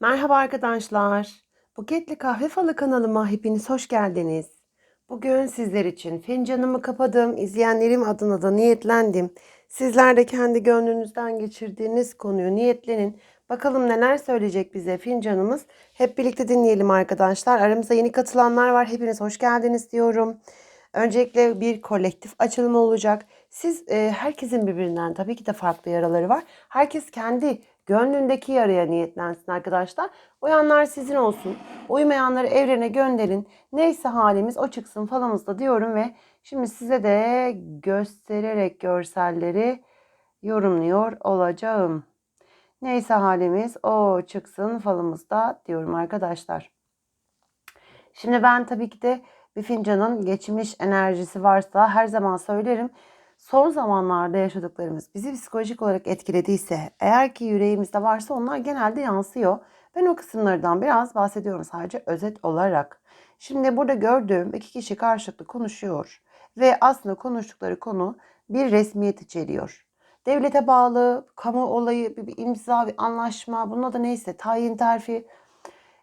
Merhaba arkadaşlar. Buketli Kahve Falı kanalıma hepiniz hoş geldiniz. Bugün sizler için fincanımı kapadım. İzleyenlerim adına da niyetlendim. Sizler de kendi gönlünüzden geçirdiğiniz konuyu niyetlenin. Bakalım neler söyleyecek bize fincanımız. Hep birlikte dinleyelim arkadaşlar. Aramıza yeni katılanlar var. Hepiniz hoş geldiniz diyorum. Öncelikle bir kolektif açılımı olacak. Siz e, herkesin birbirinden tabii ki de farklı yaraları var. Herkes kendi gönlündeki yaraya niyetlensin arkadaşlar. Uyanlar sizin olsun. Uymayanları evrene gönderin. Neyse halimiz o çıksın falanızda diyorum ve şimdi size de göstererek görselleri yorumluyor olacağım. Neyse halimiz o çıksın falımızda diyorum arkadaşlar. Şimdi ben tabii ki de bir fincanın geçmiş enerjisi varsa her zaman söylerim. Son zamanlarda yaşadıklarımız bizi psikolojik olarak etkilediyse, eğer ki yüreğimizde varsa onlar genelde yansıyor. Ben o kısımlardan biraz bahsediyorum sadece özet olarak. Şimdi burada gördüğüm iki kişi karşılıklı konuşuyor ve aslında konuştukları konu bir resmiyet içeriyor. Devlete bağlı, kamu olayı, bir, imza, bir anlaşma, bunun da neyse tayin terfi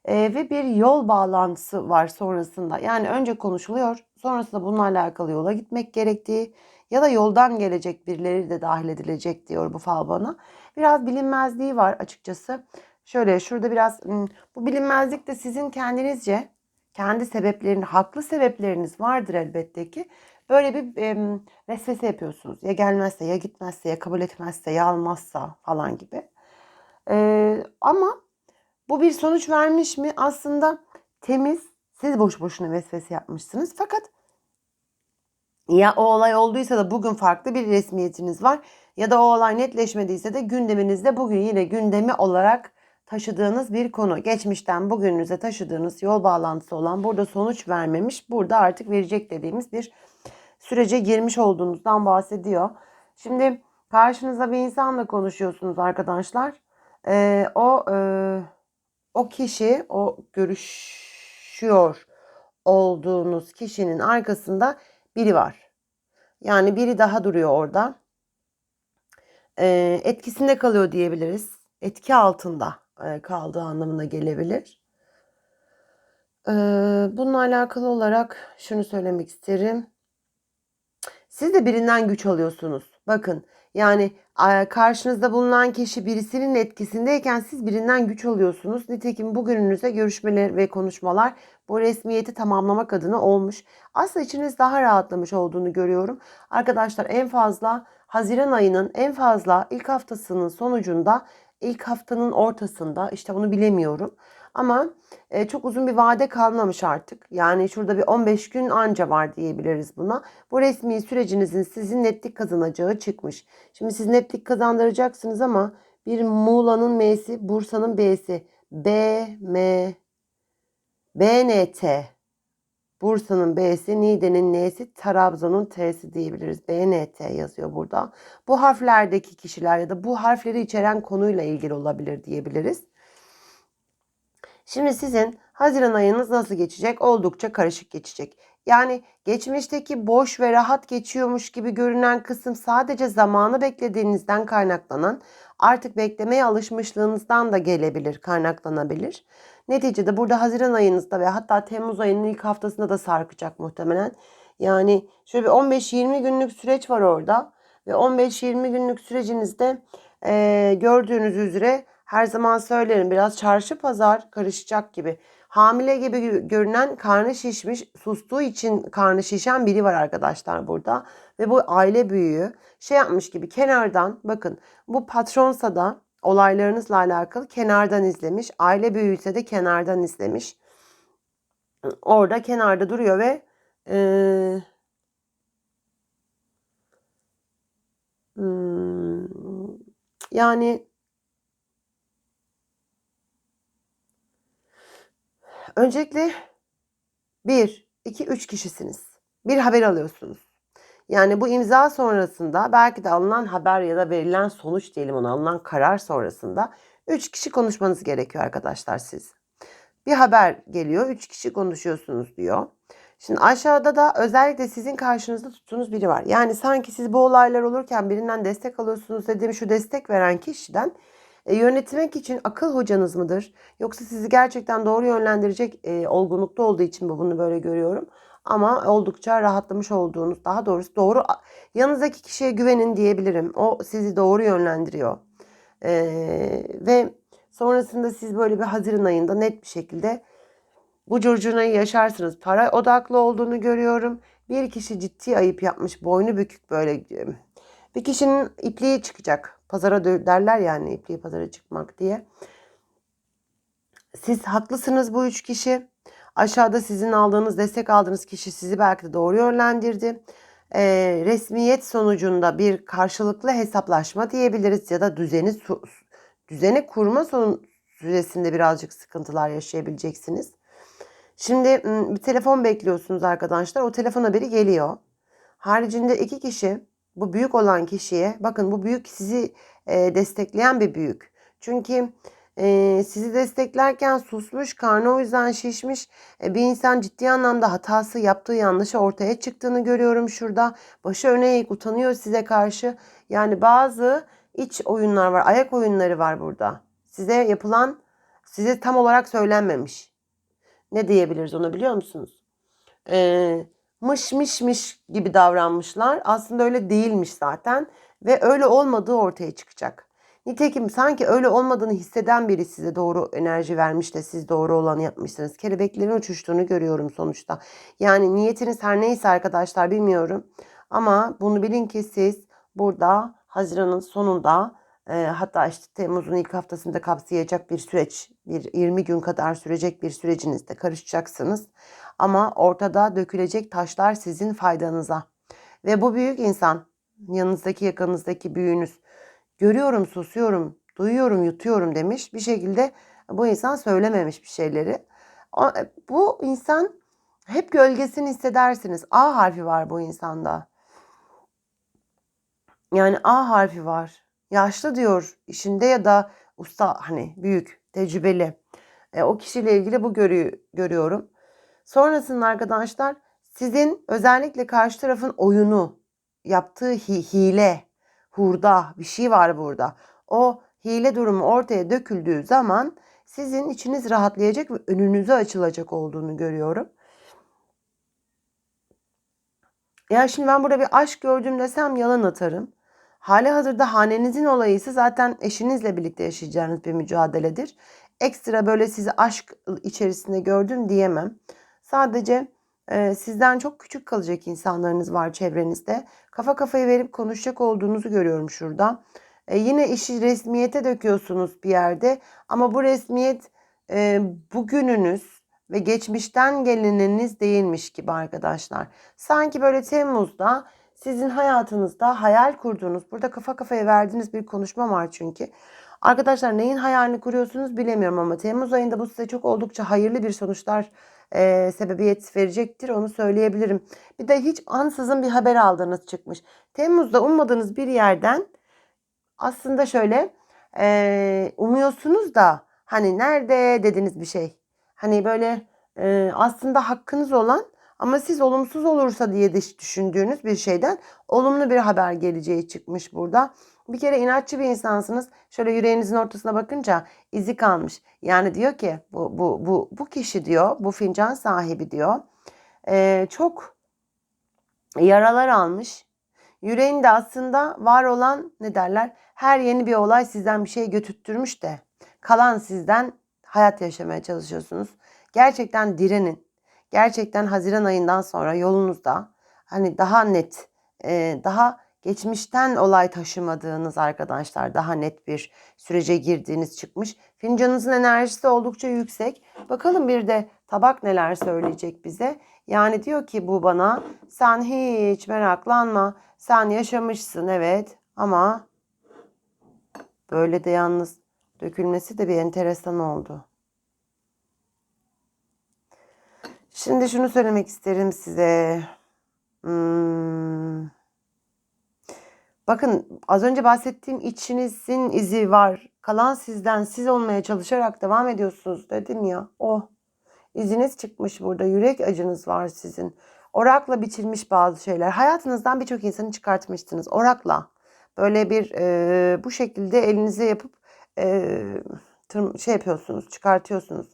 e, ve bir yol bağlantısı var sonrasında. Yani önce konuşuluyor, sonrasında bununla alakalı yola gitmek gerektiği ya da yoldan gelecek birileri de dahil edilecek diyor bu fal bana. Biraz bilinmezliği var açıkçası. Şöyle şurada biraz bu bilinmezlik de sizin kendinizce kendi sebeplerini, haklı sebepleriniz vardır elbette ki. Böyle bir e, vesvese yapıyorsunuz. Ya gelmezse, ya gitmezse, ya kabul etmezse, ya almazsa falan gibi. E, ama bu bir sonuç vermiş mi? Aslında temiz, siz boş boşuna vesvese yapmışsınız. Fakat ya o olay olduysa da bugün farklı bir resmiyetiniz var ya da o olay netleşmediyse de gündeminizde bugün yine gündemi olarak taşıdığınız bir konu. Geçmişten bugününüze taşıdığınız yol bağlantısı olan burada sonuç vermemiş, burada artık verecek dediğimiz bir sürece girmiş olduğunuzdan bahsediyor. Şimdi karşınıza bir insanla konuşuyorsunuz arkadaşlar. Ee, o e, o kişi, o görüşüyor olduğunuz kişinin arkasında biri var. Yani biri daha duruyor orada. E, etkisinde kalıyor diyebiliriz. Etki altında e, kaldığı anlamına gelebilir. E, bununla alakalı olarak şunu söylemek isterim. Siz de birinden güç alıyorsunuz. Bakın yani karşınızda bulunan kişi birisinin etkisindeyken siz birinden güç alıyorsunuz. Nitekim bugününüzde görüşmeler ve konuşmalar bu resmiyeti tamamlamak adına olmuş. Aslında içiniz daha rahatlamış olduğunu görüyorum. Arkadaşlar en fazla Haziran ayının en fazla ilk haftasının sonucunda ilk haftanın ortasında işte bunu bilemiyorum. Ama e, çok uzun bir vade kalmamış artık. Yani şurada bir 15 gün anca var diyebiliriz buna. Bu resmi sürecinizin sizin netlik kazanacağı çıkmış. Şimdi siz netlik kazandıracaksınız ama bir Muğla'nın M'si, Bursa'nın B'si. B, M, BNT. Bursa'nın B'si, Niğde'nin N'si, Trabzon'un T'si diyebiliriz. BNT yazıyor burada. Bu harflerdeki kişiler ya da bu harfleri içeren konuyla ilgili olabilir diyebiliriz. Şimdi sizin Haziran ayınız nasıl geçecek? Oldukça karışık geçecek. Yani geçmişteki boş ve rahat geçiyormuş gibi görünen kısım sadece zamanı beklediğinizden kaynaklanan, artık beklemeye alışmışlığınızdan da gelebilir, kaynaklanabilir. Neticede burada Haziran ayınızda ve hatta Temmuz ayının ilk haftasında da sarkacak muhtemelen. Yani şöyle bir 15-20 günlük süreç var orada ve 15-20 günlük sürecinizde e, gördüğünüz üzere her zaman söylerim biraz çarşı pazar karışacak gibi. Hamile gibi görünen karnı şişmiş, sustuğu için karnı şişen biri var arkadaşlar burada. Ve bu aile büyüğü şey yapmış gibi kenardan bakın bu patronsa da olaylarınızla alakalı kenardan izlemiş. Aile büyüğü ise de kenardan izlemiş. Orada kenarda duruyor ve ee, yani Öncelikle 1, 2, 3 kişisiniz. Bir haber alıyorsunuz. Yani bu imza sonrasında belki de alınan haber ya da verilen sonuç diyelim ona alınan karar sonrasında 3 kişi konuşmanız gerekiyor arkadaşlar siz. Bir haber geliyor 3 kişi konuşuyorsunuz diyor. Şimdi aşağıda da özellikle sizin karşınızda tuttuğunuz biri var. Yani sanki siz bu olaylar olurken birinden destek alıyorsunuz dediğim şu destek veren kişiden E, yönetmek için akıl hocanız mıdır? Yoksa sizi gerçekten doğru yönlendirecek e, olgunlukta olduğu için mi bunu böyle görüyorum? Ama oldukça rahatlamış olduğunuz, daha doğrusu doğru yanınızdaki kişiye güvenin diyebilirim. O sizi doğru yönlendiriyor. E, ve sonrasında siz böyle bir Haziran ayında net bir şekilde bu curcunayı yaşarsınız. Para odaklı olduğunu görüyorum. Bir kişi ciddi ayıp yapmış, boynu bükük böyle. e, Bir kişinin ipliği çıkacak. Pazara derler yani ipliği pazara çıkmak diye. Siz haklısınız bu üç kişi. Aşağıda sizin aldığınız, destek aldığınız kişi sizi belki de doğru yönlendirdi. Ee, resmiyet sonucunda bir karşılıklı hesaplaşma diyebiliriz ya da düzeni düzeni kurma son süresinde birazcık sıkıntılar yaşayabileceksiniz. Şimdi bir telefon bekliyorsunuz arkadaşlar. O telefon haberi geliyor. Haricinde iki kişi bu büyük olan kişiye bakın bu büyük sizi e, destekleyen bir büyük. Çünkü e, sizi desteklerken susmuş, karnı o yüzden şişmiş e, bir insan ciddi anlamda hatası yaptığı yanlışı ortaya çıktığını görüyorum şurada. Başı öne eğik utanıyor size karşı. Yani bazı iç oyunlar var, ayak oyunları var burada. Size yapılan, size tam olarak söylenmemiş. Ne diyebiliriz ona biliyor musunuz? Ee, mış mış mış gibi davranmışlar. Aslında öyle değilmiş zaten. Ve öyle olmadığı ortaya çıkacak. Nitekim sanki öyle olmadığını hisseden biri size doğru enerji vermiş de siz doğru olanı yapmışsınız. Kelebeklerin uçuştuğunu görüyorum sonuçta. Yani niyetiniz her neyse arkadaşlar bilmiyorum. Ama bunu bilin ki siz burada Haziran'ın sonunda e, hatta işte Temmuz'un ilk haftasında kapsayacak bir süreç, bir 20 gün kadar sürecek bir sürecinizde karışacaksınız. Ama ortada dökülecek taşlar sizin faydanıza. Ve bu büyük insan, yanınızdaki yakınızdaki büyüğünüz, görüyorum, susuyorum, duyuyorum, yutuyorum demiş. Bir şekilde bu insan söylememiş bir şeyleri. Bu insan hep gölgesini hissedersiniz. A harfi var bu insanda. Yani A harfi var. Yaşlı diyor işinde ya da usta hani büyük, tecrübeli. E, o kişiyle ilgili bu görü görüyorum. Sonrasında arkadaşlar sizin özellikle karşı tarafın oyunu, yaptığı hi- hile, hurda bir şey var burada. O hile durumu ortaya döküldüğü zaman sizin içiniz rahatlayacak ve önünüze açılacak olduğunu görüyorum. Ya şimdi ben burada bir aşk gördüm desem yalan atarım. Hali hazırda hanenizin olayı ise zaten eşinizle birlikte yaşayacağınız bir mücadeledir. Ekstra böyle sizi aşk içerisinde gördüm diyemem. Sadece e, sizden çok küçük kalacak insanlarınız var çevrenizde. Kafa kafayı verip konuşacak olduğunuzu görüyorum şurada. E, yine işi resmiyete döküyorsunuz bir yerde. Ama bu resmiyet e, bugününüz ve geçmişten gelininiz değilmiş gibi arkadaşlar. Sanki böyle Temmuz'da sizin hayatınızda hayal kurduğunuz, burada kafa kafaya verdiğiniz bir konuşma var çünkü. Arkadaşlar neyin hayalini kuruyorsunuz bilemiyorum ama Temmuz ayında bu size çok oldukça hayırlı bir sonuçlar e, sebebiyet verecektir onu söyleyebilirim. Bir de hiç ansızın bir haber aldığınız çıkmış. Temmuz'da ummadığınız bir yerden aslında şöyle e, umuyorsunuz da hani nerede dediniz bir şey. Hani böyle e, aslında hakkınız olan ama siz olumsuz olursa diye düşündüğünüz bir şeyden olumlu bir haber geleceği çıkmış burada. Bir kere inatçı bir insansınız. Şöyle yüreğinizin ortasına bakınca izi kalmış. Yani diyor ki bu bu bu bu kişi diyor, bu fincan sahibi diyor. e, çok yaralar almış. Yüreğinde aslında var olan ne derler? Her yeni bir olay sizden bir şey götürttürmüş de kalan sizden hayat yaşamaya çalışıyorsunuz. Gerçekten direnin. Gerçekten Haziran ayından sonra yolunuzda hani daha net, daha geçmişten olay taşımadığınız arkadaşlar daha net bir sürece girdiğiniz çıkmış. Fincanınızın enerjisi oldukça yüksek. Bakalım bir de tabak neler söyleyecek bize. Yani diyor ki bu bana sen hiç meraklanma. Sen yaşamışsın evet ama böyle de yalnız dökülmesi de bir enteresan oldu. Şimdi şunu söylemek isterim size. Hmm. Bakın az önce bahsettiğim içinizin izi var. Kalan sizden siz olmaya çalışarak devam ediyorsunuz dedim ya. O iziniz çıkmış burada. Yürek acınız var sizin. Orakla biçilmiş bazı şeyler. Hayatınızdan birçok insanı çıkartmışsınız. Orakla. Böyle bir e, bu şekilde elinize yapıp e, tırm- şey yapıyorsunuz, çıkartıyorsunuz.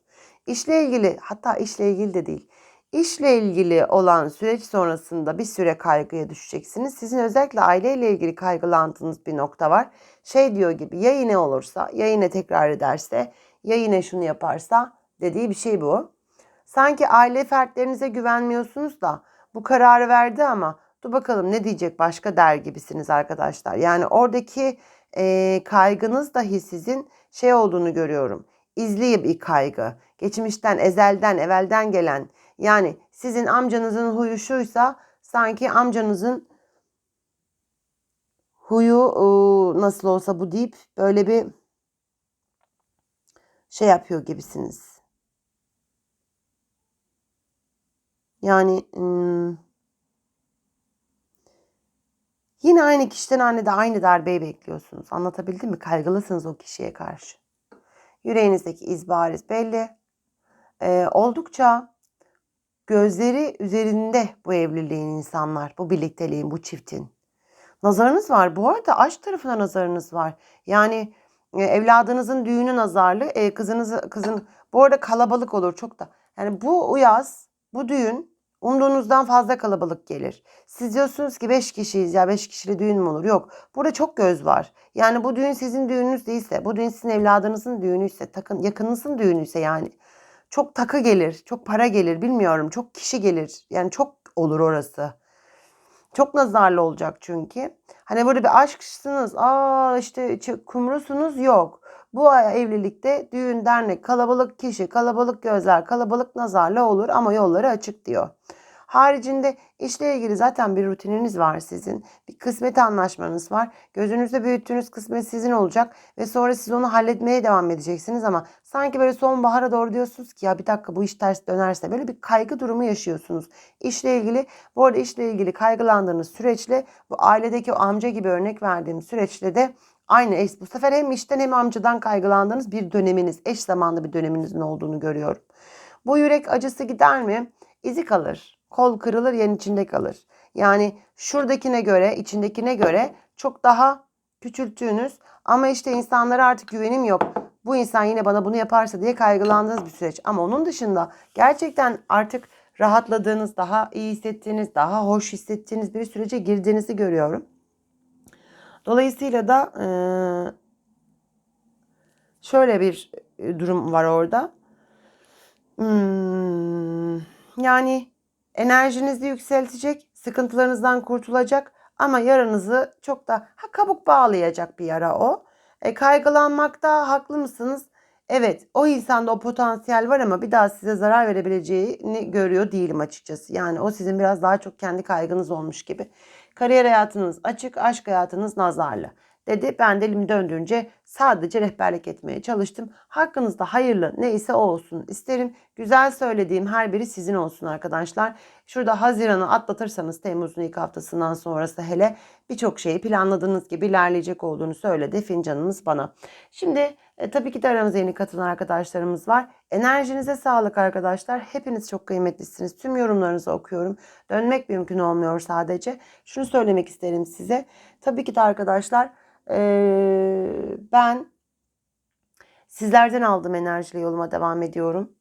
İşle ilgili, hatta işle ilgili de değil. İşle ilgili olan süreç sonrasında bir süre kaygıya düşeceksiniz. Sizin özellikle aileyle ilgili kaygılandığınız bir nokta var. Şey diyor gibi ya yine olursa, ya yine tekrar ederse, ya yine şunu yaparsa dediği bir şey bu. Sanki aile fertlerinize güvenmiyorsunuz da bu kararı verdi ama dur bakalım ne diyecek başka der gibisiniz arkadaşlar. Yani oradaki e, kaygınız dahi sizin şey olduğunu görüyorum. İzli bir kaygı. Geçmişten, ezelden, evvelden gelen. Yani sizin amcanızın huyu şuysa sanki amcanızın huyu ıı, nasıl olsa bu deyip böyle bir şey yapıyor gibisiniz. Yani yine aynı kişiden aynı da aynı darbeyi bekliyorsunuz. Anlatabildim mi? Kaygılısınız o kişiye karşı. Yüreğinizdeki iz bariz belli. Ee, oldukça gözleri üzerinde bu evliliğin insanlar, bu birlikteliğin, bu çiftin. Nazarınız var. Bu arada aşk tarafına nazarınız var. Yani e, evladınızın düğünü nazarlı, e, kızınızı kızın bu arada kalabalık olur çok da. Yani bu uyaz, bu düğün umduğunuzdan fazla kalabalık gelir. Siz diyorsunuz ki 5 kişiyiz ya 5 kişili düğün mü olur? Yok. Burada çok göz var. Yani bu düğün sizin düğününüz değilse, bu düğün sizin evladınızın düğünüyse, takın yakınınızın düğünüyse yani çok takı gelir, çok para gelir bilmiyorum. Çok kişi gelir. Yani çok olur orası. Çok nazarlı olacak çünkü. Hani böyle bir aşksınız. Aa işte kumrusunuz yok. Bu evlilikte düğün dernek kalabalık kişi, kalabalık gözler, kalabalık nazarlı olur ama yolları açık diyor. Haricinde işle ilgili zaten bir rutininiz var sizin. Bir kısmet anlaşmanız var. Gözünüzde büyüttüğünüz kısmet sizin olacak ve sonra siz onu halletmeye devam edeceksiniz ama sanki böyle sonbahara doğru diyorsunuz ki ya bir dakika bu iş ters dönerse böyle bir kaygı durumu yaşıyorsunuz. İşle ilgili bu arada işle ilgili kaygılandığınız süreçle bu ailedeki o amca gibi örnek verdiğim süreçle de aynı eş. Bu sefer hem işten hem amcadan kaygılandığınız bir döneminiz, eş zamanlı bir döneminizin olduğunu görüyorum. Bu yürek acısı gider mi? İzi kalır. Kol kırılır, yen içinde kalır. Yani şuradakine göre, içindekine göre çok daha küçülttüğünüz ama işte insanlara artık güvenim yok. Bu insan yine bana bunu yaparsa diye kaygılandığınız bir süreç. Ama onun dışında gerçekten artık rahatladığınız, daha iyi hissettiğiniz, daha hoş hissettiğiniz bir sürece girdiğinizi görüyorum. Dolayısıyla da şöyle bir e, durum var orada. Hmm, yani enerjinizi yükseltecek, sıkıntılarınızdan kurtulacak ama yaranızı çok da ha, kabuk bağlayacak bir yara o. E, kaygılanmakta haklı mısınız? Evet, o insanda o potansiyel var ama bir daha size zarar verebileceğini görüyor değilim açıkçası. Yani o sizin biraz daha çok kendi kaygınız olmuş gibi. Kariyer hayatınız açık, aşk hayatınız nazarlı dedi. Ben de elim döndüğünce sadece rehberlik etmeye çalıştım. Hakkınızda hayırlı neyse o olsun isterim. Güzel söylediğim her biri sizin olsun arkadaşlar. Şurada Haziran'ı atlatırsanız Temmuz'un ilk haftasından sonrası hele birçok şeyi planladığınız gibi ilerleyecek olduğunu söyledi fincanımız bana. Şimdi e, tabii ki de aramıza yeni katılan arkadaşlarımız var. Enerjinize sağlık arkadaşlar. Hepiniz çok kıymetlisiniz. Tüm yorumlarınızı okuyorum. Dönmek mümkün olmuyor sadece. Şunu söylemek isterim size. Tabii ki de arkadaşlar ee, ben sizlerden aldığım enerjiyle yoluma devam ediyorum.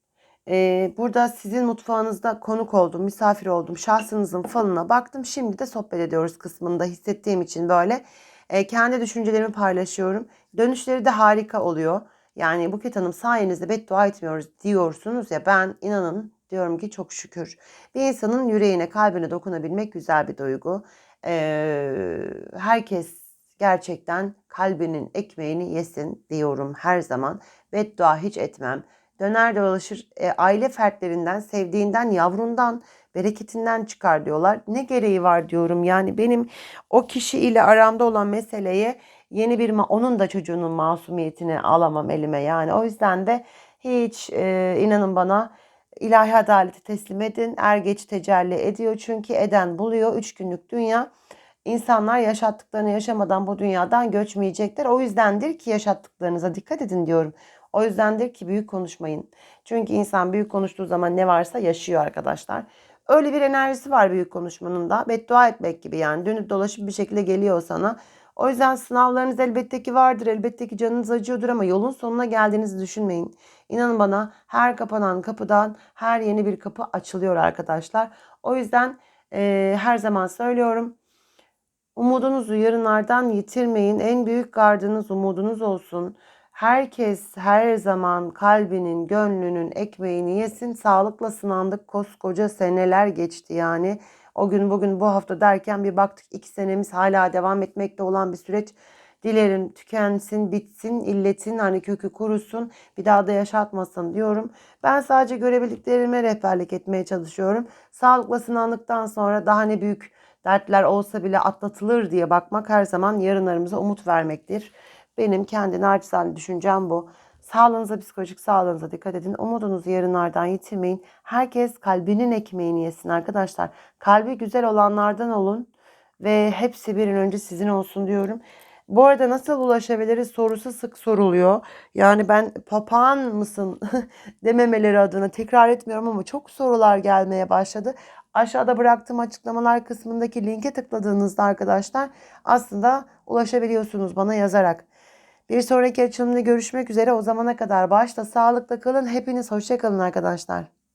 Ee, burada sizin mutfağınızda konuk oldum, misafir oldum. Şahsınızın falına baktım. Şimdi de sohbet ediyoruz kısmında hissettiğim için böyle. e, kendi düşüncelerimi paylaşıyorum. Dönüşleri de harika oluyor. Yani Buket Hanım sayenizde beddua etmiyoruz diyorsunuz ya ben inanın diyorum ki çok şükür. Bir insanın yüreğine, kalbine dokunabilmek güzel bir duygu. Ee, herkes gerçekten kalbinin ekmeğini yesin diyorum her zaman. Beddua hiç etmem. Döner dolaşır e, aile fertlerinden, sevdiğinden, yavrundan, bereketinden çıkar diyorlar. Ne gereği var diyorum. Yani benim o kişi ile aramda olan meseleye yeni bir onun da çocuğunun masumiyetini alamam elime. Yani o yüzden de hiç e, inanın bana ilahi adaleti teslim edin. Er geç tecelli ediyor çünkü eden buluyor. Üç günlük dünya. İnsanlar yaşattıklarını yaşamadan bu dünyadan göçmeyecekler. O yüzdendir ki yaşattıklarınıza dikkat edin diyorum. O yüzdendir ki büyük konuşmayın. Çünkü insan büyük konuştuğu zaman ne varsa yaşıyor arkadaşlar. Öyle bir enerjisi var büyük konuşmanın da. Beddua etmek gibi yani. Dönüp dolaşıp bir şekilde geliyor sana. O yüzden sınavlarınız elbette ki vardır. Elbette ki canınız acıyordur ama yolun sonuna geldiğinizi düşünmeyin. İnanın bana her kapanan kapıdan her yeni bir kapı açılıyor arkadaşlar. O yüzden e, her zaman söylüyorum. Umudunuzu yarınlardan yitirmeyin. En büyük gardınız umudunuz olsun. Herkes her zaman kalbinin, gönlünün ekmeğini yesin. Sağlıkla sınandık. Koskoca seneler geçti yani. O gün bugün bu hafta derken bir baktık iki senemiz hala devam etmekte olan bir süreç. Dilerim tükensin, bitsin, illetin hani kökü kurusun, bir daha da yaşatmasın diyorum. Ben sadece görebildiklerime rehberlik etmeye çalışıyorum. Sağlıkla sınandıktan sonra daha ne büyük dertler olsa bile atlatılır diye bakmak her zaman yarınlarımıza umut vermektir. Benim kendi naçizane düşüncem bu. Sağlığınıza, psikolojik sağlığınıza dikkat edin. Umudunuzu yarınlardan yitirmeyin. Herkes kalbinin ekmeğini yesin arkadaşlar. Kalbi güzel olanlardan olun ve hepsi bir an önce sizin olsun diyorum. Bu arada nasıl ulaşabiliriz sorusu sık soruluyor. Yani ben papağan mısın dememeleri adına tekrar etmiyorum ama çok sorular gelmeye başladı. Aşağıda bıraktığım açıklamalar kısmındaki linke tıkladığınızda arkadaşlar aslında ulaşabiliyorsunuz bana yazarak. Bir sonraki açılımda görüşmek üzere. O zamana kadar başta sağlıkla kalın. Hepiniz hoşça kalın arkadaşlar.